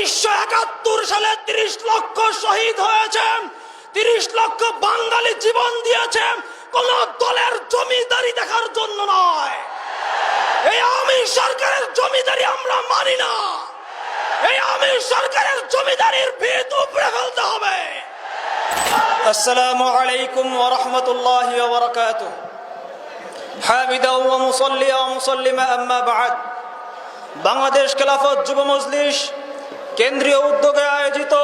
উনিশশো একাত্তর সালে তিরিশ লক্ষ শহীদ হয়েছেন। তিরিশ লক্ষ বাঙালি জীবন দিয়েছেন। কোন দলের জমিদারি দেখার জন্য নয়। এই আমি সরকারের জমিদারি আমরা মানি না। এই আমি সরকারের জমিদারির ভিত উপরে ফেলতে হবে। আসসালামু আলাইকুম ওয়া রাহমাতুল্লাহি ওয়া বারাকাতুহু। হামিদা ওয়া মুসাল্লিয়া ওয়া মুসাল্লিমা আম্মা বা'দ। বাংলাদেশ খেলাফত যুব মজলিস কেন্দ্রীয় উদ্যোগে আয়োজিত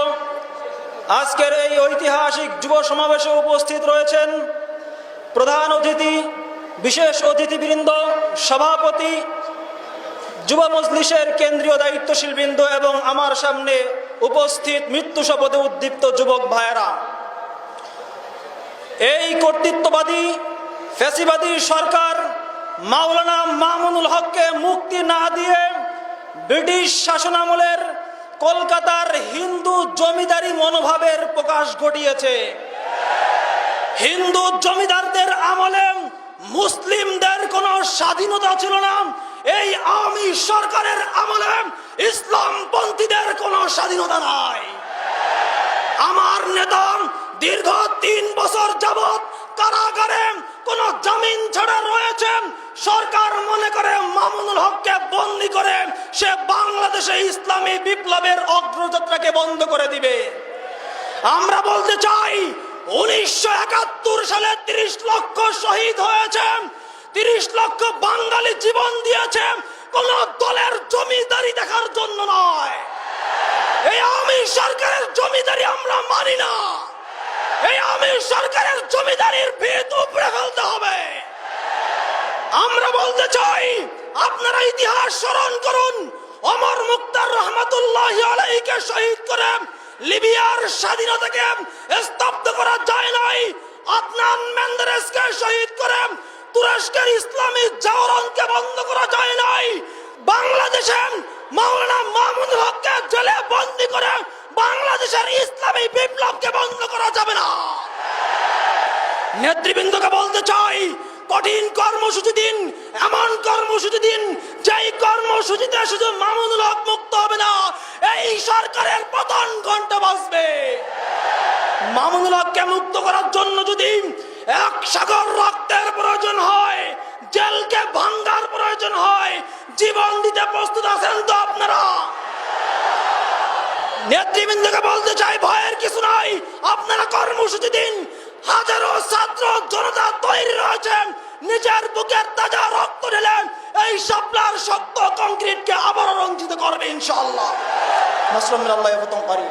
আজকের এই ঐতিহাসিক যুব সমাবেশে উপস্থিত রয়েছেন প্রধান অতিথি, বিশেষ অতিথিবৃন্দ, সভাপতি, যুব মজলিসের কেন্দ্রীয় দায়িত্বশীল বৃন্দ এবং আমার সামনে উপস্থিত মৃত্যু শপথে উদ্দীপ্ত যুবক ভাইয়েরা। এই কর্তৃত্ববাদী, ফ্যাসিবাদী সরকার মাওলানা মামুনুল হককে মুক্তি না দিয়ে ব্রিটিশ শাসনামলের কলকাতার হিন্দু জমিদারি মনোভাবের প্রকাশ ঘটিয়েছে। হিন্দু জমিদারদের আমলে মুসলিমদের কোনো স্বাধীনতা ছিল না। এই আওয়ামী সরকারের আমলে ইসলামপন্থীদের কোনো স্বাধীনতা নাই। আমার নেতা দীর্ঘ তিন বছর কোন জামিন ছাড়া রয়েছেন সরকার মনে করে মামুনুল হককে বন্দি করে, সে বাংলাদেশে ইসলামী বিপ্লবের অগ্রযাত্রাকে বন্ধ করে দিবে। আমরা বলতে চাই, উনিশশো একাত্তর সালে তিরিশ লক্ষ শহীদ হয়েছে, তিরিশ লক্ষ বাঙালি জীবন দিয়েছে, কোন দলের জমিদারি দেখার জন্য নয়। এই আওয়ামী সরকারের জমিদারি আমরা মানি না। আওয়ামী সরকারের জমিদারির ভিত উপরে ফেলতে হবে। আমরা বলতে চাই, আপনারা ইতিহাস স্মরণ করুন। অমর মুক্তার রহমতুল্লাহ আলাইকে শহীদ করে লিবিয়ার স্বাধীনতাকে স্তব্ধ করা যায় নাই। আদনান মেন্দেরেসকে শহীদ করে তুরস্কের ইসলামী জাগরণকে বন্ধ করা যায় নাই। বাংলাদেশে মাওলানা মামুন হককে জেলে বন্দি করে বাংলাদেশের ইসলামী বিপ্লবকে বন্ধ করা যাবে না। নেতৃবৃন্দকে বলতে চাই, কঠিন কর্মসূচি দিন, এমন কর্মসূচি দিন, যেই কর্মসূচিতে শুধু মামুনুল হক মুক্ত হবে না, এই সরকারের পতন ঘণ্টা বাজবে। মামুনুল হককে মুক্ত করার জন্য যদি এক সাগর রক্তের প্রয়োজন হয়, জেলকে ভাঙ্গার প্রয়োজন হয়, জীবন দিতে প্রস্তুত আছেন তো আপনারা? নেতৃবৃন্দকে বলতে চাই, ভয়ের কিছু নাই। আপনারা কর্মসূচি দিন। হাজারো ছাত্র জনতা তৈরি রয়েছেন। নিজের বুকের তাজা রক্ত নিলেন এই শাপলার শক্ত কংক্রিটকে আবার রঞ্জিত করবে ইনশাআল্লাহ। আল্লাহ প্রথম পারি।